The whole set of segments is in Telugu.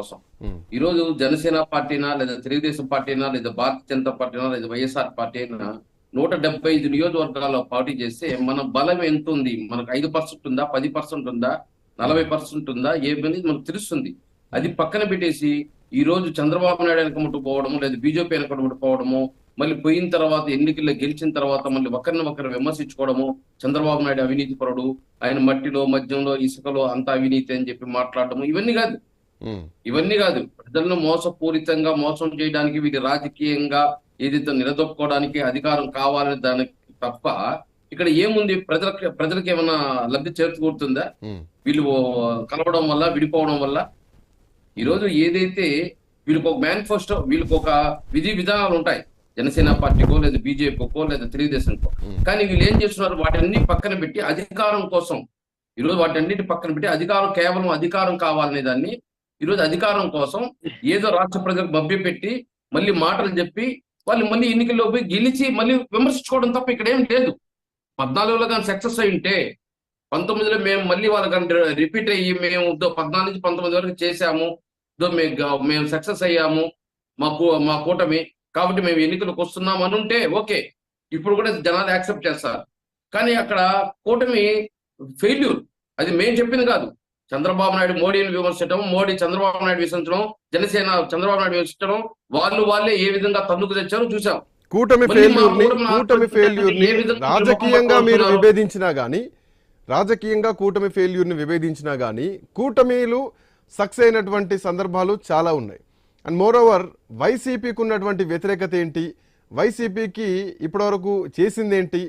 కోసం. ఈ రోజు జనసేన పార్టీనా లేదా తెలుగుదేశం పార్టీనా లేదా భారతీయ జనతా పార్టీనా లేదా వైఎస్ఆర్ పార్టీ అయినా నూట డెబ్బై ఐదు నియోజకవర్గాల్లో పోటీ చేస్తే మన బలం ఎంత ఉంది? మనకు ఐదు పర్సెంట్ ఉందా? పది పర్సెంట్ ఉందా? నలభై పర్సెంట్ ఉందా? ఏమనేది మనకు తెలుస్తుంది. అది పక్కన పెట్టేసి ఈ రోజు చంద్రబాబు నాయుడు వెనకముట్టు పోవడము లేదా బీజేపీ వెనకముట్టు పోవడము మళ్ళీ పోయిన తర్వాత ఎన్నికల్లో గెలిచిన తర్వాత మళ్ళీ ఒకరిని ఒకరు విమర్శించుకోవడము చంద్రబాబు నాయుడు అవినీతి పరుడు ఆయన మట్టిలో మద్యంలో ఇసుకలో అంత అవినీతి అని చెప్పి మాట్లాడటము ఇవన్నీ కాదు. ఇవన్నీ కాదు ప్రజలను మోసపూరితంగా మోసం చేయడానికి వీటి రాజకీయంగా ఏదైతే నిలదొక్కుకోవడానికి అధికారం కావాలని దానికి తప్ప ఇక్కడ ఏముంది? ప్రజలకు ప్రజలకు ఏమైనా లబ్ధి ఉమ్, వీళ్ళు కలవడం వల్ల విడిపోవడం వల్ల? ఈరోజు ఏదైతే వీళ్ళకి ఒక మేనిఫెస్టో వీళ్ళకి ఒక విధి విధానాలు ఉంటాయి. జనసేన పార్టీకో లేదా బీజేపీకో లేదా తెలుగుదేశంకో. కానీ వీళ్ళు ఏం చేస్తున్నారు? వాటన్ని పక్కన పెట్టి అధికారం కోసం ఈరోజు వాటన్నిటి పక్కన పెట్టి అధికారం కేవలం అధికారం కావాలనే దాన్ని ఈరోజు అధికారం కోసం ఏదో రాష్ట్ర ప్రజలకు బబ్బి పెట్టి మళ్ళీ మాటలు చెప్పి వాళ్ళు మళ్ళీ ఎన్నికల్లో పోయి గెలిచి మళ్ళీ విమర్శించుకోవడం తప్ప ఇక్కడ ఏం లేదు. పద్నాలుగులో కానీ సక్సెస్ అయి ఉంటే పంతొమ్మిదిలో మేము మళ్ళీ వాళ్ళకి రిపీట్ అయ్యి మేము పద్నాలుగు నుంచి పంతొమ్మిది వరకు చేశాము. మేము మేము సక్సెస్ అయ్యాము. మాకు మా కూటమి కాబట్టి మేము ఎన్నికలకు వస్తున్నాం అని ఉంటే ఓకే. ఇప్పుడు కూడా జనాలు యాక్సెప్ట్ చేస్తారు. కానీ అక్కడ కూటమి ఫెయిల్యూర్. అది మేము చెప్పింది కాదు. చంద్రబాబు నాయుడు మోడీని విమర్శించడం మోడీ చంద్రబాబు నాయుడు విమర్శించడం జనసేన చంద్రబాబు నాయుడు విమర్శించడం వాళ్ళు వాళ్ళే ఏ విధంగా తన్నుకు తెచ్చారో చూసాం కూటమి ఫెయిల్యూర్ కూటమి ఫెయిల్యూర్ రాజకీయంగా మీరు? విభేదించినా గానీ రాజకీయంగా కూటమి ఫెయిల్యూర్ని విభేదించినా గానీ కూటమిలు సక్సెస్ అయినటువంటి సందర్భాలు చాలా ఉన్నాయి. అండ్ మోర్ ఓవర్ వైసీపీకి ఉన్నటువంటి వ్యతిరేకత ఏంటి? వైసీపీకి ఇప్పటివరకు చేసిందేంటి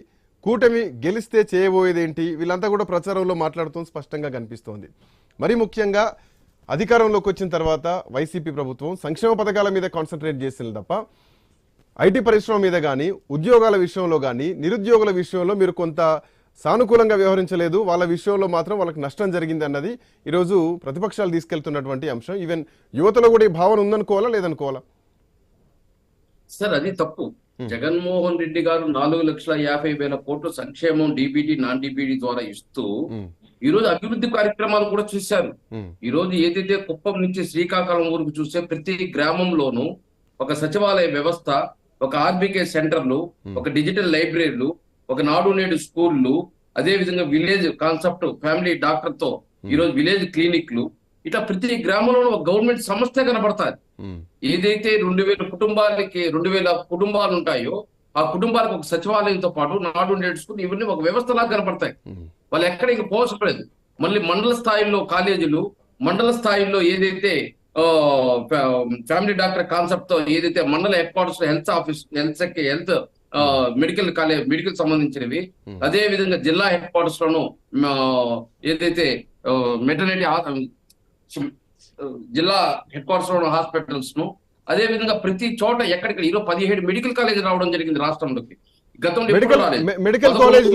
కూటమి గెలిస్తే చేయబోయేదేంటి? వీళ్ళంతా కూడా ప్రచారంలో మాట్లాడుతూ స్పష్టంగా కనిపిస్తోంది. మరి ముఖ్యంగా అధికారంలోకి వచ్చిన తర్వాత వైసీపీ ప్రభుత్వం సంక్షేమ పథకాల మీద కాన్సన్ట్రేట్ చేసింది తప్ప ఐటీ పరిశ్రమ మీద కానీ ఉద్యోగాల విషయంలో కానీ నిరుద్యోగుల విషయంలో మీరు కొంత సానుకూలంగా వ్యవహరించలేదు. వాళ్ళ విషయంలో మాత్రం వాళ్ళకి నష్టం జరిగింది అన్నది ఈరోజు ప్రతిపక్షాలు తీసుకెళ్తున్నటువంటి అంశం. ఈవెన్ యువతలో కూడా ఈ భావన ఉందనుకోవాలా లేదనుకోవాలా? సార్ అది తప్పు. జగన్మోహన్ రెడ్డి గారు నాలుగు లక్షల యాభై వేల కోట్ల సంక్షేమం డిబిటి నాన్ డిబిటి ద్వారా ఇస్తూ ఈ రోజు అభివృద్ధి కార్యక్రమాలు కూడా చూశారు. ఈ రోజు ఏదైతే కుప్పం నుంచి శ్రీకాకుళం ఊరికి చూస్తే ప్రతి గ్రామంలోనూ ఒక సచివాలయ వ్యవస్థ ఒక ఆర్బికే సెంటర్లు ఒక డిజిటల్ లైబ్రరీలు ఒక నాడు నేడు స్కూళ్ళు అదే విధంగా విలేజ్ కాన్సెప్ట్ ఫ్యామిలీ డాక్టర్తో ఈ రోజు విలేజ్ క్లినిక్లు ఇట్లా ప్రతి గ్రామంలోనూ ఒక గవర్నమెంట్ సంస్థ కనబడతాది. ఏదైతే రెండు వేల కుటుంబాలకి రెండు వేల కుటుంబాలు ఉంటాయో ఆ కుటుంబాలకు ఒక సచివాలయంతో పాటు నాడు స్కూల్ ఇవన్నీ ఒక వ్యవస్థలా కనపడతాయి. వాళ్ళు ఎక్కడ ఇంక పోసపలేదు మళ్ళీ మండల స్థాయిలో కాలేజీలు మండల స్థాయిలో ఏదైతే ఫ్యామిలీ డాక్టర్ కాన్సెప్ట్తో ఏదైతే మండల headquarters health office health health medical college medical సంబంధించినవి. అదే విధంగా జిల్లా హెడ్ క్వార్టర్స్ లోను ఏదైతే మెటర్నిటీ జిల్లా హెడ్ క్వార్టర్స్లో హాస్పిటల్స్ను అదే విధంగా ప్రతి చోట ఎక్కడికి ఈరోజు పదిహేడు మెడికల్ కాలేజ్ రావడం జరిగింది రాష్ట్రంలోకి. గతంలో మెడికల్ కాలేజ్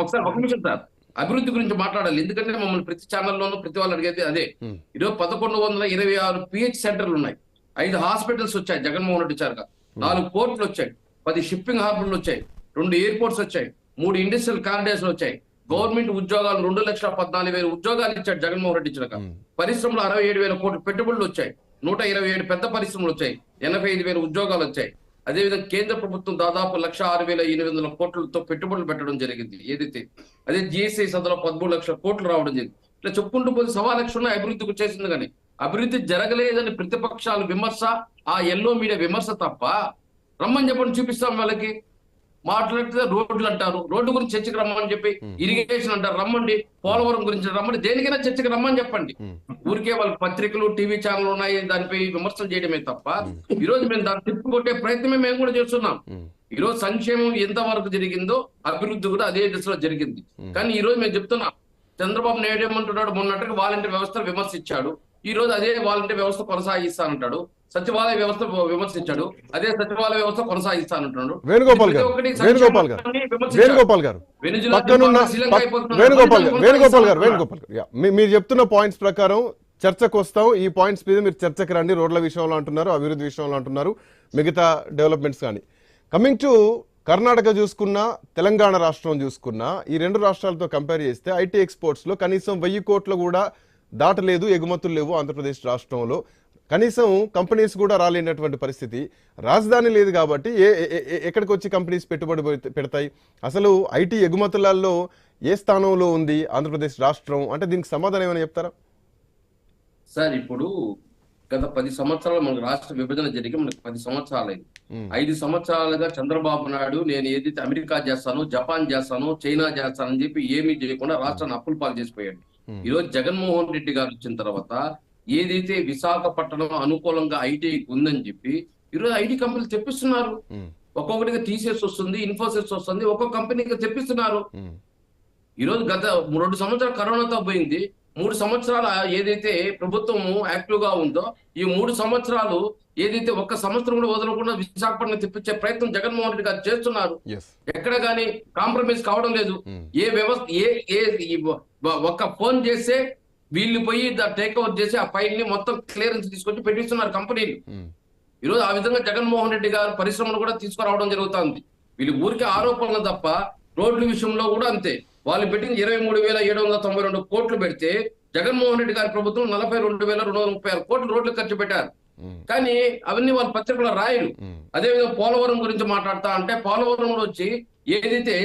ఒకసారి ఒక నిమిషం సార్. అభివృద్ధి గురించి మాట్లాడాలి. ఎందుకంటే మమ్మల్ని ప్రతి ఛానల్లోనూ ప్రతి వాళ్ళు అడిగేది అదే. ఈరోజు పదకొండు వందల ఇరవై ఆరు పిహెచ్ సెంటర్లు ఉన్నాయి. ఐదు హాస్పిటల్స్ వచ్చాయి. జగన్మోహన్ రెడ్డి చారుగా నాలుగు పోర్టులు వచ్చాయి. పది షిప్పింగ్ హార్బర్లు వచ్చాయి. రెండు ఎయిర్పోర్ట్స్ వచ్చాయి. మూడు ఇండస్ట్రియల్ కారిడార్స్ వచ్చాయి. గవర్నమెంట్ ఉద్యోగాలు రెండు లక్షల పద్నాలుగు వేల ఉద్యోగాలు ఇచ్చాడు జగన్మోహన్ రెడ్డి ఇచ్చాక ఉమ్, పరిశ్రమలు అరవై ఏడు వేల కోట్ల పెట్టుబడులు వచ్చాయి. నూట ఇరవై ఏడు పెద్ద పరిశ్రమలు వచ్చాయి. ఎనభై ఐదు వేల ఉద్యోగాలు వచ్చాయి. అదేవిధంగా కేంద్ర ప్రభుత్వం దాదాపు లక్ష ఆరు వేల ఎనిమిది వందల కోట్లతో పెట్టుబడులు పెట్టడం జరిగింది. ఏదైతే? అదే జిఎస్ఐ సదలో పదమూడు లక్షల కోట్లు రావడం జరిగింది. ఇట్లా చెప్పుకుంటూ పోతే సవా లక్షలు అభివృద్ధికి వచ్చేసింది కానీ అభివృద్ధి జరగలేదని ప్రతిపక్షాలు విమర్శ ఆ ఎల్లో మీడియా విమర్శ తప్ప రమ్మని చెప్పండి చూపిస్తాం వాళ్ళకి. మాట్లాడితే రోడ్లు అంటారు. రోడ్డు గురించి చర్చకి రమ్మని చెప్పి ఇరిగేషన్ అంటారు. రమ్మండి. పోలవరం గురించి రమ్మండి. దేనికైనా చర్చకి రమ్మని చెప్పండి. ఊరికే వాళ్ళ పత్రికలు టీవీ ఛానల్ ఉన్నాయి. దానిపై విమర్శలు చేయడమే తప్ప ఈ రోజు మేము దాన్ని తిప్పుకొట్టే ప్రయత్నమే మేము కూడా చేస్తున్నాం. ఈ రోజు సంక్షేమం ఎంత వరకు జరిగిందో అభివృద్ధి కూడా అదే దిశలో జరిగింది. కానీ ఈ రోజు మేము చెప్తున్నాం. చంద్రబాబు నాయుడు ఏమంటున్నాడు మొన్నటికి వాలంటీర్ వ్యవస్థ విమర్శించాడు. ఈ రోజు అదే వాలంటీర్ వ్యవస్థ కొనసాగిస్తానంటాడు సచివాలయ వ్యవస్థ విమర్శించాడు అదే సచివాలయ వ్యవస్థ కొనసాగిస్తానంటున్నాడు వేణుగోపాల్ గారు వేణుగోపాల్ గారు. వేణుగోపాల్ గారు. వేణుగోపాల్ గారు వేణుగోపాల్ గారు. వేణుగోపాల్ గారు మీరు చెప్తున్న పాయింట్స్ ప్రకారం చర్చకు వస్తాం ఈ పాయింట్స్ మీద మీరు చర్చకు రండి రోడ్ల విషయంలో అంటున్నారు అభివృద్ధి విషయంలో అంటున్నారు మిగతా డెవలప్మెంట్స్ కానీ కమింగ్ టు కర్ణాటక చూసుకున్నా తెలంగాణ రాష్ట్రం చూసుకున్నా ఈ రెండు రాష్ట్రాలతో కంపేర్ చేస్తే ఐటీ ఎక్స్పోర్ట్స్లో కనీసం వెయ్యి కోట్లు కూడా దాటలేదు ఎగుమతులు లేవు ఆంధ్రప్రదేశ్ రాష్ట్రంలో. కనీసం కంపెనీస్ కూడా రాలేనటువంటి పరిస్థితి. రాజధాని లేదు కాబట్టి ఏ ఎక్కడికి వచ్చి కంపెనీస్ పెట్టుబడి పెడత- పెడతాయి? అసలు ఐటీ ఎగుమతులలో ఏ స్థానంలో ఉంది ఆంధ్రప్రదేశ్ రాష్ట్రం? అంటే దీనికి సమాధానం ఏమైనా చెప్తారా? సార్ ఇప్పుడు గత పది సంవత్సరాలు మనకు రాష్ట్ర విభజన జరిగి మనకు పది సంవత్సరాలైంది ఐదు సంవత్సరాలుగా చంద్రబాబు నాయుడు నేను ఏదైతే అమెరికా చేస్తాను జపాన్ చేస్తాను చైనా చేస్తానని చెప్పి ఏమీ చేయకుండా రాష్ట్రాన్ని అప్పులు పాలు చేసిపోయాడు. ఉమ్, ఈ రోజు జగన్మోహన్ రెడ్డి గారు వచ్చిన తర్వాత ఏదైతే విశాఖపట్నం అనుకూలంగా ఐటీ ఉందని చెప్పి ఈరోజు ఐటీ కంపెనీలు తెప్పిస్తున్నారు. ఒక్కొక్కటిగా టీసీఎస్ వస్తుంది ఇన్ఫోసిస్ వస్తుంది ఒక్కొక్క కంపెనీగా తెప్పిస్తున్నారు. ఉమ్, ఈ రోజు గత రెండు సంవత్సరాలు కరోనాతో పోయింది. మూడు సంవత్సరాల ఏదైతే ప్రభుత్వం యాక్టివ్గా ఉందో ఈ మూడు సంవత్సరాలు ఏదైతే ఒక్క సంవత్సరం కూడా వదలకుండా విశాఖపట్నం తెప్పించే ప్రయత్నం జగన్మోహన్ రెడ్డి గారు చేస్తున్నారు. ఎక్కడ కానీ కాంప్రమైజ్ కావడం లేదు. ఉమ్, ఏ వ్యవస్థ ఏ ఏ ఒక్క ఫోన్ చేస్తే వీళ్ళు పోయి టేక్ ఓవర్ చేసి ఆ ఫైల్ని మొత్తం క్లియరెన్స్ తీసుకొచ్చి పెట్టిస్తున్నారు కంపెనీలు. ఉమ్, ఈ రోజు ఆ విధంగా జగన్మోహన్ రెడ్డి గారు పరిశ్రమలు కూడా తీసుకురావడం జరుగుతుంది. వీళ్ళు ఊరికే ఆరోపణలు తప్ప రోడ్ల విషయంలో కూడా అంతే. వాళ్ళు పెట్టిన ఇరవై మూడు వేల ఏడు వందల తొంభై రెండు కోట్లు పెడితే జగన్మోహన్ రెడ్డి గారి ప్రభుత్వం నలభై రెండు వేల రెండు వందల ముప్పై ఆరు కోట్లు రోడ్లు ఖర్చు పెట్టారు. కానీ అవన్నీ వాళ్ళ పత్రికలో రాయరు. ఉమ్. అదేవిధంగా పోలవరం గురించి మాట్లాడతా అంటే పోలవరంలో వచ్చి ఏదైతే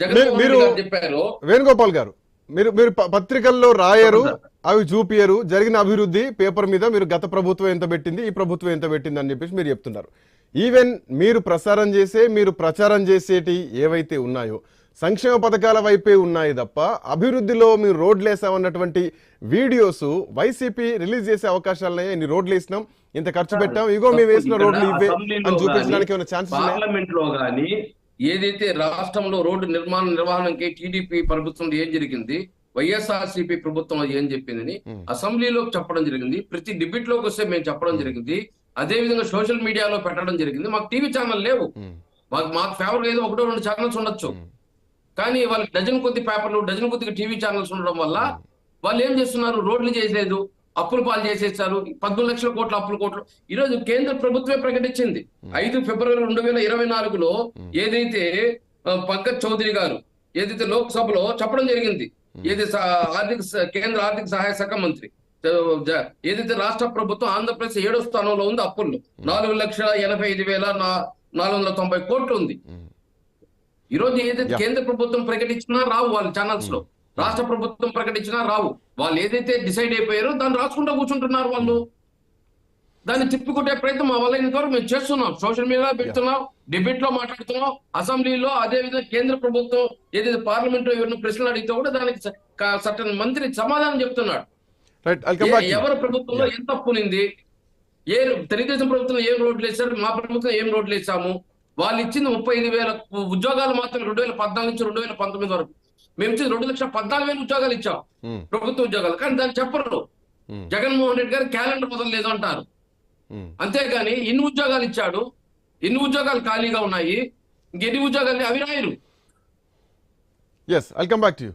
జగన్మోహన్ మీరు- రెడ్డి గారు చెప్పారో వేణుగోపాల్ గారు మీరు మీరు పత్రికల్లో రాయరు అవి చూపియరు. జరిగిన అభివృద్ధి పేపర్ మీద మీరు గత ప్రభుత్వం ఎంత పెట్టింది ఈ ప్రభుత్వం ఎంత పెట్టింది అని చెప్పేసి మీరు చెప్తున్నారు. ఈవెన్ మీరు ప్రసారం చేసే మీరు ప్రచారం చేసేటి ఏవైతే ఉన్నాయో సంక్షేమ పథకాల వైపే ఉన్నాయి తప్ప అభివృద్ధిలో మీరు రోడ్లు వేసామన్నటువంటి వీడియోస్ వైసీపీ రిలీజ్ చేసే అవకాశాలున్నాయి ఇన్ని రోడ్లు వేసినాం. ఇంత ఖర్చు పెట్టాం. ఇగో మేము వేసిన రోడ్లు ఇవే అని చూపించడానికి గానీ, ఏమైనా ఛాన్సెస్ ఉన్నాయా? పార్లమెంట్లో గాని ఏదైతే రాష్ట్రంలో రోడ్డు నిర్మాణ నిర్వహణకి టీడీపీ ప్రభుత్వంలో ఏం జరిగింది? వైఎస్ఆర్సీపీ ప్రభుత్వం ఏం చెప్పిందని అసెంబ్లీలో చెప్పడం జరిగింది. ప్రతి డిబేట్లోకి వస్తే మేము చెప్పడం జరిగింది. అదే విధంగా సోషల్ మీడియాలో పెట్టడం జరిగింది. మాకు టీవీ ఛానల్ లేవు. మాకు మాకు ఫేవర్ ఏదో ఒకటో రెండు ఛానల్స్ ఉండొచ్చు. కానీ వాళ్ళకి డజన్ కొద్ది పేపర్లు డజన్ కొద్ది టీవీ ఛానల్స్ ఉండడం వల్ల వాళ్ళు ఏం చేస్తున్నారు? రోడ్లు చేసేది అప్పులు పాలు చేసేస్తారు పద్మూడు లక్షల కోట్ల అప్పుల కోట్లు. ఈ రోజు కేంద్ర ప్రభుత్వమే ప్రకటించింది. ఐదు ఫిబ్రవరి రెండు వేల ఇరవై నాలుగులో ఏదైతే పంకజ్ చౌదరి గారు ఏదైతే లోక్సభలో చెప్పడం జరిగింది ఏది ఆర్థిక కేంద్ర ఆర్థిక సహాయ శాఖ మంత్రి ఏదైతే రాష్ట్ర ప్రభుత్వం ఆంధ్రప్రదేశ్ ఏడో స్థానంలో ఉంది అప్పుల్లో నాలుగు లక్షల ఎనభై ఐదు వేల నాలుగు వందల తొంభై కోట్లు ఉంది. ఉమ్. ఈ రోజు ఏదైతే. కేంద్ర ప్రభుత్వం ప్రకటించినా రావు వాళ్ళ ఛానల్స్లో. రాష్ట్ర ప్రభుత్వం ప్రకటించినా రావు. వాళ్ళు ఏదైతే డిసైడ్ అయిపోయారో దాన్ని రాసుకుంటూ కూర్చుంటున్నారు వాళ్ళు. దాన్ని తిప్పికొట్టే ప్రయత్నం మా వల్ల ఇంతవరకు మేము చేస్తున్నాం. సోషల్ మీడియాలో పెడుతున్నాం డిబేట్లో మాట్లాడుతున్నాం అసెంబ్లీలో అదే విధంగా కేంద్ర ప్రభుత్వం ఏదైతే పార్లమెంట్లో ఎవరిని ప్రశ్నలు అడిగితే కూడా దానికి సటన్ మంత్రి సమాధానం చెప్తున్నాడు. ఎవరి ప్రభుత్వంలో ఎంత తప్పునింది ఏ తెలుగుదేశం ప్రభుత్వం ఏం రోడ్లు వేశారు? మా ప్రభుత్వం ఏం రోడ్లు వేసాము? వాళ్ళు ఇచ్చింది ముప్పై ఐదు వేల ఉద్యోగాలు మాత్రం రెండు వేల పద్నాలుగు నుంచి రెండు వేల పంతొమ్మిది వరకు. మేము ఇచ్చింది రెండు లక్షల పద్నాలుగు వేల ఉద్యోగాలు ఇచ్చాం. ప్రభుత్వ ఉద్యోగాలు. కానీ దాన్ని చెప్పరు. జగన్మోహన్ రెడ్డి గారు క్యాలెండర్ వదలలేదు అంటారు. అంతేగాని ఎన్ని ఉద్యోగాలు ఇచ్చాడు. ఎన్ని ఉద్యోగాలు ఖాళీగా ఉన్నాయి. ఇంకెన్ని ఉద్యోగాలు అవి రాయరు. Yes I'll come back to you